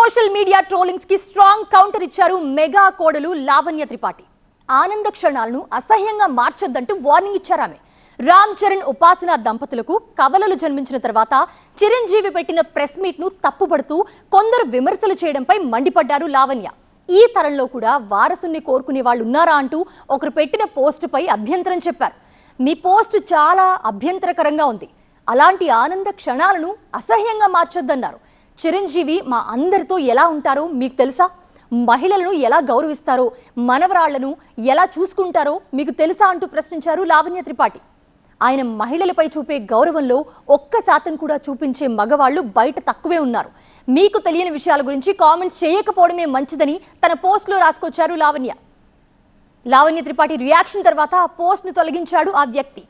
Social media ట్రోలింగ్స్కి strong counter ఇచ్చారు mega కోడలు లావణ్య త్రిపాఠి. ఆనంద క్షణాలను అసహ్యంగా మార్చొద్దంటూ వార్నింగ్ ఇచ్చారు ఆమె. రామ్ చరణ్ ఉపాసన దంపతులకు కవలలు జన్మించిన తర్వాత చిరంజీవి పెట్టిన ప్రెస్ మీట్ను తప్పుపడుతూ కొందరు విమర్శలు చేయడంపై మండిపడ్డారు లావణ్య. ఈ తరంలో కూడా వారసుని కోరుకునే వాళ్ళు ఉన్నారా అంటూ ఒకరు పెట్టిన పోస్టుపై అభ్యంతరం చెప్పారు. మీ పోస్ట్ చాలా అభ్యంతరకరంగా ఉంది. అలాంటి ఆనంద క్షణాలను అసహ్యంగా మార్చొద్దన్నారు. చిరంజీవి మా అందరితో ఎలా ఉంటారో మీకు తెలుసా? మహిళలను ఎలా గౌరవిస్తారో మనవరాళ్ళను ఎలా చూసుకుంటారో మీకు తెలుసా అంటూ ప్రశ్నించారు లావణ్య త్రిపాఠి. ఆయన మహిళలపై చూపే గౌరవంలో ఒక్క శాతం కూడా చూపించే మగవాళ్ళు బయట తక్కువే ఉన్నారు. మీకు తెలియని విషయాల గురించి కామెంట్స్ చేయకపోవడమే మంచిదని తన పోస్ట్లో రాసుకొచ్చారు లావణ్య. లావణ్య త్రిపాఠి రియాక్షన్ తర్వాత ఆ పోస్ట్ను తొలగించాడు ఆ వ్యక్తి.